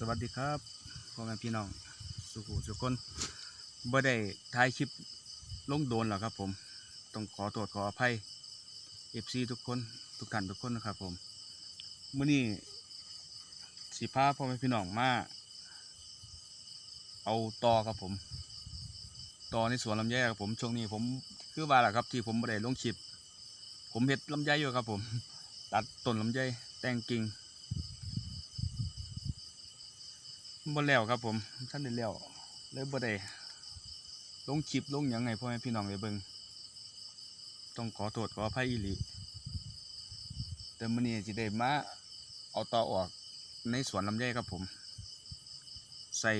สวัสดีครับพ่อแม่พี่น้องสุขุสุขคนบ่ได้ถ่ายคลิปลงโดนหรอกครับผม ต้องขอโทษขออภัยเอฟซีทุกคนทุกท่านทุกคนนะครับผมเมื้อนี้สิพาพ่อแม่พี่น้องมาเอาตอครับผมตอในสวนลำไยครับผมช่วงนี้ผมคือว่าแหละครับที่ผมบ่ได้ลงคลิป ผมเห็ดลำไยอยู่ครับผม ตัดต้นลำไยแต่งกิ่ง บ่แล้วครับผมท่านได้แล้วเลยบ่ได้ลงคลิปลงยังไงพ่อแม่พี่น้องได้เบิงต้องขอโทษขออภัยอีหลีแต่มื้อนี้สิได้มาเอาต่อออกในสวนลำไยครับผม ใส่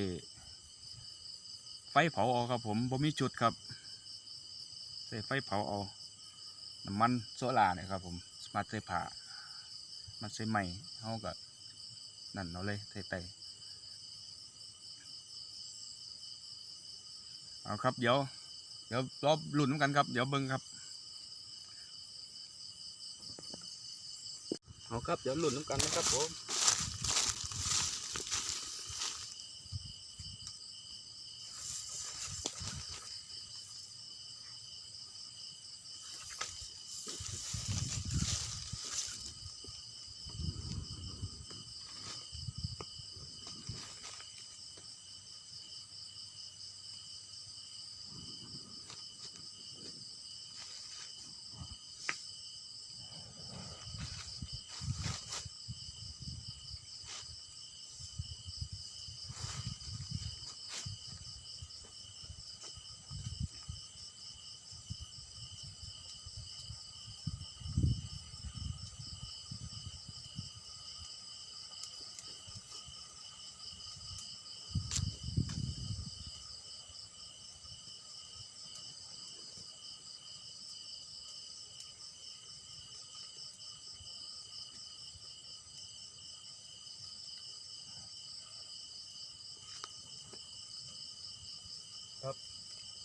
ไฟเผาเอาครับผมบ่มีจุดครับ ใส่ไฟเผาเอาน้ำมันโซล่าเนี่ยครับผมมาใส่ผ้ามาใส่ไม้เฮาก็นั่นเอาเลยใส่ไต เอาครับ เดี๋ยว เดี๋ยวรอบหลุ้นกันครับ เดี๋ยวเบิ้งครับเอาครับ เดี๋ยวหลุ้นกันนะครับผม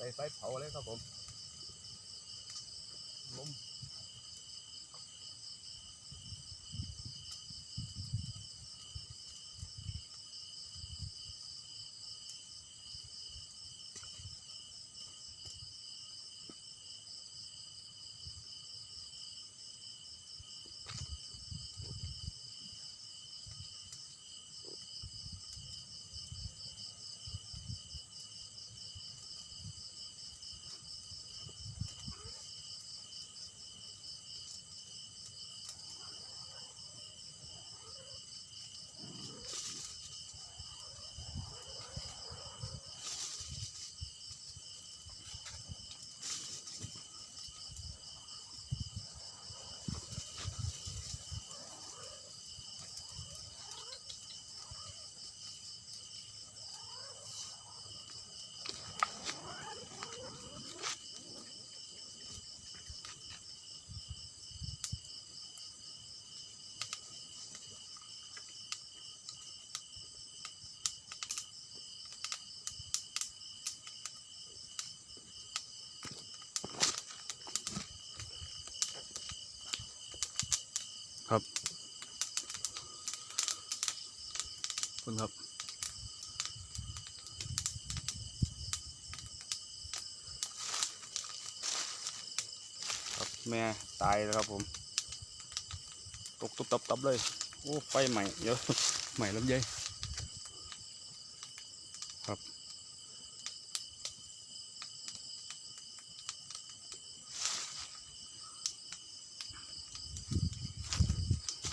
ใส่ไฟเผาเลยครับผมลม ครับ คุณครับ ครับแม่ตายแล้วครับผม ตกตุบตับตับเลย โอ้ไฟใหม่เยอะใหม่ลำไยครับ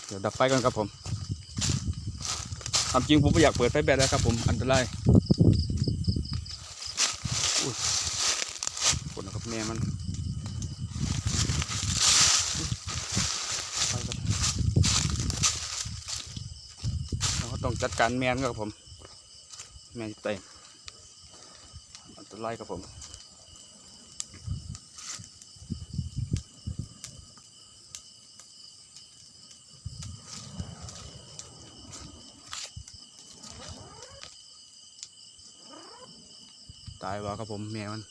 เดี๋ยวดับไฟกันครับผมความจริงผมไม่อยากเปิดไฟแบตแล้วครับผมอันตรายอุ้ยฝนนะครับแม่มันไปครับเราต้องจัดการแมนครับผม แมนเต็มอันตรายครับผม ตายวะครับผมแมวมัน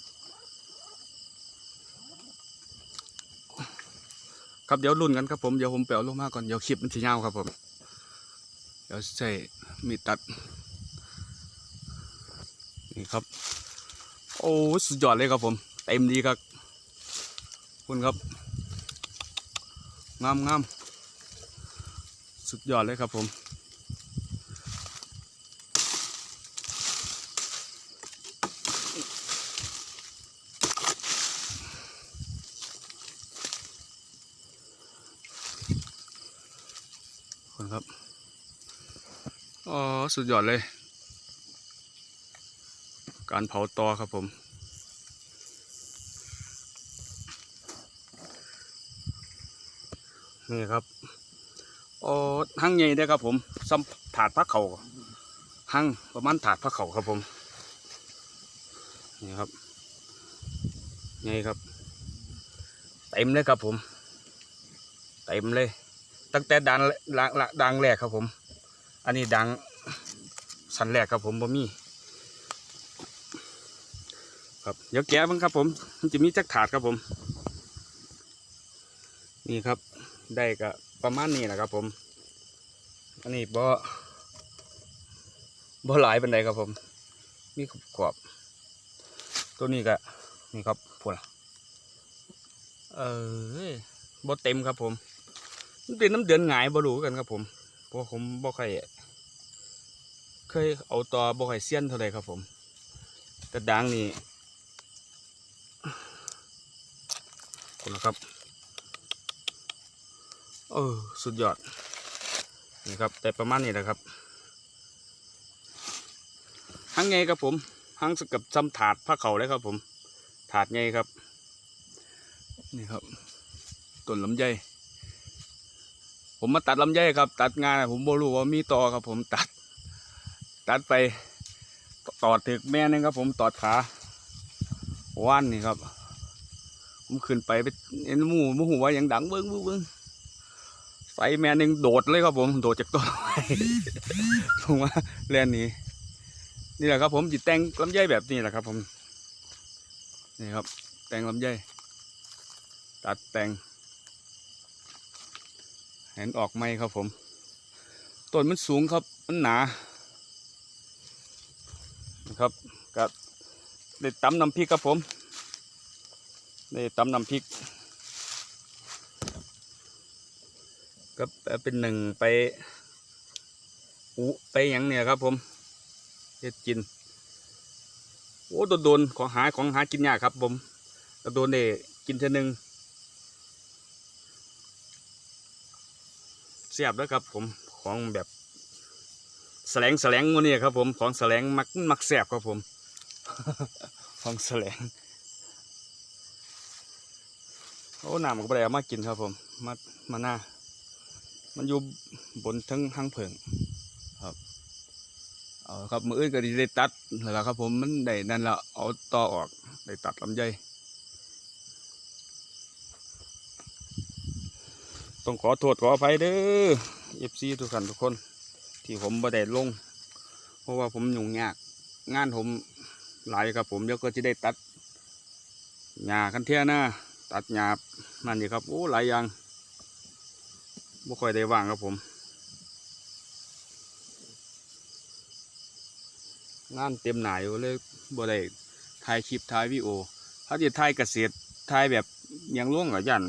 ครับเดี๋ยวรุ่นกันครับผมเดี๋ยวผมแปลลงมาก่อนเดี๋ยวคลิปมันจะยาวครับผม เดี๋ยวใส่มีดตัด นี่ครับ โอ้สุดยอดเลยครับผม เต็มดีครับ คุณครับ งามงามสุดยอดเลยครับผม คนครับ อ๋อ สุดยอดเลย การเผาตอครับผม นี่ครับโอ้หั่งใหญ่ได้ครับผมซ้ำถาดพักเขาหั่งประมาณถาดพักเขาครับผม นี่ครับใหญ่ครับ เต็มเลยครับผม เต็มเลย ตั้งแต่ดังละละดังแรกครับผม อันนี้ดังสันแรกครับผมบ่มีครับเดี๋ยวแกะบ้างครับผมมันจะมีจักถาดครับผม นี่ครับได้ก็ประมาณนี้นะครับผม อันนี้บ่บ่หลายเป็นไดครับผม มีขอบตัวนี้ก็นี่ครับพวกเออบ่เต็มครับผม มันเป็นน้ำเดือนหงายบ่รู้กันครับผมเพราะผมบ่ค่อยเคยเอาต่อบ่ค่อยเซียนเท่าไรครับผม แต่ดังนี่คนะครับเออสุดยอดนี่ครับ แต่ประมาณนี้แหละครับหังไงครับผมหังสกับจำถาดผ้าเขาเลยครับผม ถาดไงครับ นี่ครับต้นลำไย ผมมาตัดลำไยครับ ตัดงานผมบรู้ว่ามีตอครับ ผมตัด ตัดไปตอดถึกแม่นึงครับ ผมตอดขาว่านนี่ครับ ผมขึ้นไปไปเอ็นมูหมูหัวาอย่างดังเบิ้งเบิ้งเบิ้งใส่แม่นึงโดดเลยครับ ผมโดดจากต้นไม้ผมว่าเล่นนี้นี่แหละครับผมจิตแต่งลำไยแบบนี้แหละครับ ผม นี่ครับ แต่งลำไยตัดแต่ง ห็นออกไหมครับผมต้นมันสูงครับมันหนานะครับก็ได้ตำน้ำพริกครับผมได้ตำน้ำพริกก็เป็นหนึ่งไปอุไปอย่างเนี่ยครับผมเฮ็ดกินโอ้โดนๆของหาของหากินยากครับผมโดนๆได้กินเท่านึง เสียบแล้วครับผมของแบบแสลงแสลงวันนี้ครับผมของแสลงมักมักแสบครับผม ของแสลงโอ้หน้ำมันก็ไปเอามากินครับผมมามาหน้า มันอยู่บนทั้งห้างเผิงครับเอาครับมืออื่นก็ได้ตัดแล้วครับผมมันได้นั่นละเอาต่อออกได้ตัดลำไย ต้องขอโทษขออภัยเด้อเอฟซีทุกท่านทุกคน ที่ผมบ่ได้ลง เพราะว่าผมยุ่งยาก งานผมหลายครับผมเดี๋ยวก็จะได้ตัดหญ้าคันเทียน้าตัดหญ้านั่นนี่ครับโอ้หลายอย่างบ่ค่อยได้ว่างครับผม งานเต็มหนาอยู่เลยบ่ได้ถ่ายคลิปถ่ายวิดีโอถ้าจะถ่ายเกษตรถ่ายแบบยังล่วงกับยัน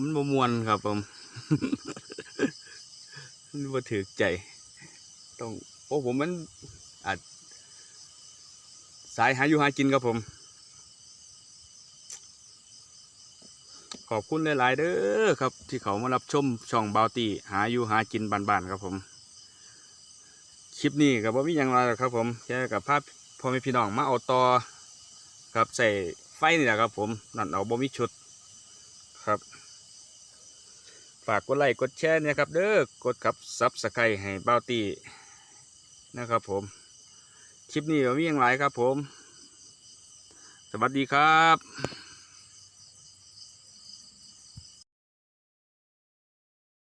มันบมวนครับผมมันบ่ถือใจ ต้องเพราะผมมันอาจสายหาอยู่หากินครับผม ขอบคุณหลาย ๆ เด้อครับ ที่เขามารับชมช่องบาวตี้หาอยู่หากินบ้านๆครับผม คลิปนี้กับว่ามีอย่างไรหรอกครับ ผมแค่กับภาพพ่อแม่พี่น้องมาเอาต่อครับใส่ไฟนี่แหละครับผมนั่นเอาบ่มีชุดครับ ฝากกดไลค์กดแชร์นะครับเด้อกดกับซับสไครต์ให้บ้าตีนะครับผม คลิปนี้มีอย่างไรครับผม สวัสดีครับ